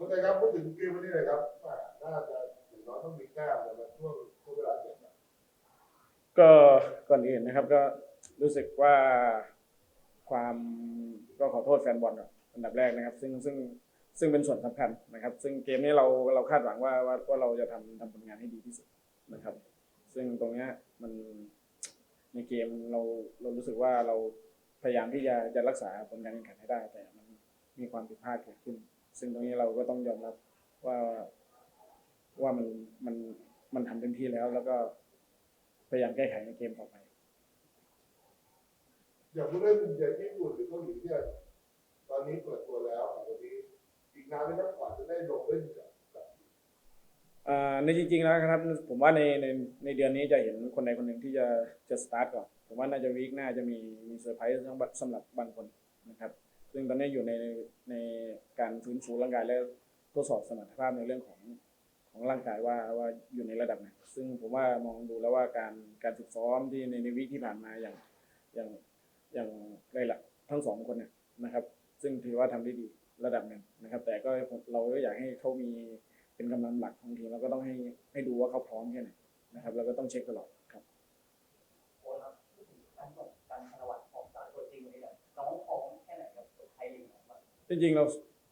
คุณนายครับพูดถึงเกมวันนี้หน่อยครับว่าน่าจะอย่างน้อยต้องมีแต้มในช่วงช่วงเวลาเจ็บนะก็ก่อนอื่นนะครับก็รู้สึกว่าความก็ขอโทษแฟนบอลก่อนอันดับแรกนะครับ ซึ่งซึ่งซึ่งเป็นส่วนสำคัญนะครับ ซึ่งเกมนี้เราเราคาดหวังว่าว่าว่าเราจะทำทำผลงานให้ดีที่สุดนะครับ ซึ่งตรงเนี้ยมันในเกมเราเรารู้สึกว่าเราพยายามที่จะจะรักษาผลการแข่งขันให้ได้ แต่มันมีความผิดพลาดเกิดขึ้น ซึ่งตรงนี้เราก็ต้องยอมรับว่าว่ามันมันมันทำเต็มที่แล้ว แล้วก็พยายามแก้ไขในเกมต่อไป อย่างผู้เล่นอย่างญี่ปุ่นหรือเกาหลีเนี่ยตอนนี้เปิดตัวแล้วอะวันนี้อีกนานไหมครับกว่าจะได้ลงเล่นกับกับอ่าในจริงๆแล้วครับ ผมว่าในในในเดือนนี้จะเห็นคนใดคนหนึ่งที่จะจะสตาร์ทก่อน ผมว่าน่าจะวีคหน้าจะมีมีเซอร์ไพรส์สำหรับสำหรับบางคนนะครับ ซึ่งตอนนี้อยู่ในในการฟื้นฟูร่างกายและทดสอบสมรรถภาพในเรื่องของของร่างกายว่าว่าอยู่ในระดับไหนซึ่งผมว่ามองดูแล้วว่าการการฝึกซ้อมที่ในในวีคที่ผ่านมาอย่างอย่างอย่างไรละทั้งสองคนเนี่ยนะครับ ซึ่งถือว่าทำได้ดีระดับหนึ่งนะครับ แต่ก็เราก็อยากให้เขามีเป็นกำลังหลักของทีมแล้วก็ต้องให้ให้ดูว่าเขาพร้อมแค่ไหนนะครับ แล้วก็ต้องเช็คตลอด จริงๆเรา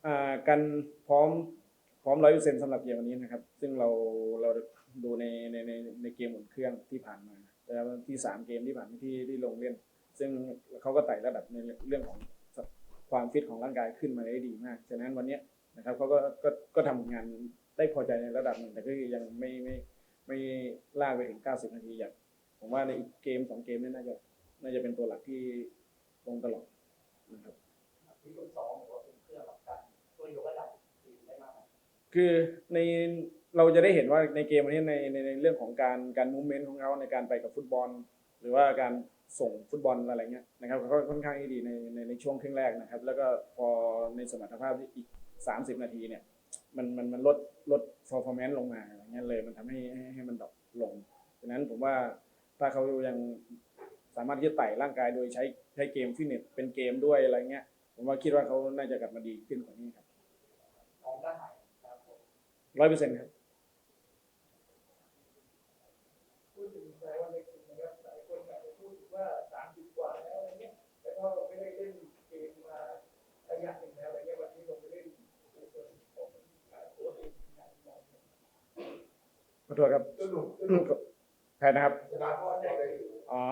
อ่ากันพร้อมพร้อมร้อยเปอร์เซ็นต์สำหรับเกมวันนี้นะครับ ซึ่งเราเราดูในในในในเกมอุ่นเครื่องที่ผ่านมาแล้วที่สามเกมที่ผ่านที่ที่ลงเล่น ซึ่งเขาก็ไต่ระดับในเรื่องของความฟิตของร่างกายขึ้นมาได้ดีมาก ฉะนั้นวันนี้นะครับเขาก็ก็ก็ทำงานได้พอใจในระดับหนึ่งแต่ก็ยังไม่ไม่ไม่ลากไปถึง 90 นาทีอย่างผมว่าในอีกเกมสองเกมนี้น่าจะน่าจะเป็นตัวหลักที่ลงตลอดนะครับ คือในเราจะได้เห็นว่าในเกมวันนี้ในในในเรื่องของการการมูเมนต์ของเขาในการไปกับฟุตบอล หรือว่าการส่งฟุตบอลอะไรเงี้ยนะครับเขาค่อนข้างที่ดีในในในช่วงครึ่งแรกนะครับ แล้วก็พอในสมรรถภาพที่อีก 30 นาทีเนี่ยมันมันมันลดลด performance ลงมาอะไรเงี้ยเลยมันทำให้ให้ให้มันดรอปลงฉะนั้นผมว่าถ้าเขายังสามารถที่จะไต่ร่างกายโดยใช้ใช้เกมฟิตเนสเป็นเกมด้วยอะไรเงี้ยผมว่าคิดว่าเขาน่าจะกลับมาดีขึ้นกว่านี้องก็หายนะครับผม ร้อยเปอร์เซ็นต์ครับพูดถึงสายวันในกลุ่มนะครับหลายคนอาจจะพูดถึงว่าสามสิบกว่าแล้วอะไรเงี้ยแต่ก็ไม่ได้เล่นเกมมาระยะหนึ่งแล้วอะไรเงี้ยวันนี้ลงไปเล่นในส่วนของการโค้ชเองการมองขอโทษครับสนุกสนุกใครนะครับชนะพ่อใจได้อยู่อ๋อ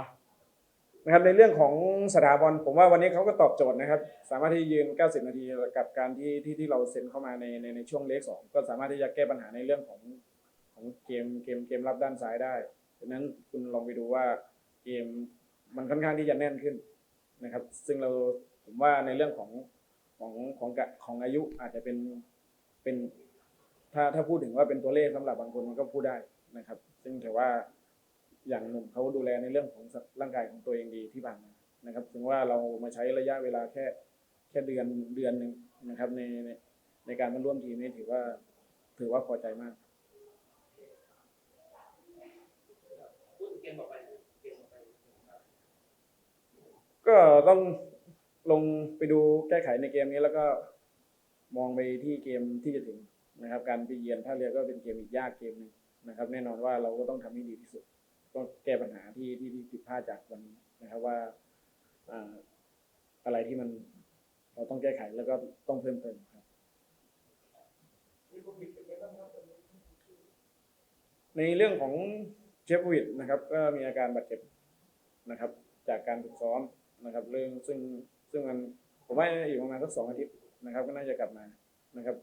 นะครับในเรื่องของสถาบันผมว่าวันนี้เขาก็ตอบโจทย์นะครับ สามารถที่ยืน 90 นาทีกับการที่ที่ที่เราเซ็นเข้ามาในในในช่วงเลขสองก็สามารถที่จะแก้ปัญหาในเรื่องของของเกมเกมเกมรับด้านซ้ายได้ดังนั้นคุณลองไปดูว่าเกมมันค่อนข้างที่จะแน่นขึ้นนะครับ ซึ่งเราผมว่าในเรื่องของของของของอายุอาจจะเป็นเป็นถ้าถ้าพูดถึงว่าเป็นตัวเลขสำหรับบางคนมันก็พูดได้นะครับ ซึ่งถือว่า อย่างหนุ่มเขาดูแลในเรื่องของร่างกายของตัวเองดีที่ผ่านมานะครับ ถึงว่าเรามาใช้ระยะเวลาแค่แค่เดือนเดือนหนึ่งนะครับในในในการมาร่วมทีมนี้ถือว่าถือว่าพอใจมากก็ต้องลงไปดูแก้ไขในเกมนี้แล้วก็มองไปที่เกมที่จะถึงนะครับ การไปเยือนท่าเรือก็เป็นเกมอีกยากเกมหนึ่งนะครับ แน่นอนว่าเราก็ต้องทำให้ดีที่สุด ก็แก้ปัญหาที่ที่ผิดพลาดจากวันนี้นะครับว่าอะไรที่มันเราต้องแก้ไขแล้วก็ต้องเพิ่มเติมครับในเรื่องของเชฟวิดนะครับ ก็มีอาการบาดเจ็บนะครับ จากการฝึกซ้อมนะครับ เรื่องซึ่งซึ่งมันผมว่าอีกประมาณสักสองอาทิตย์นะครับ ก็น่าจะกลับมานะครับ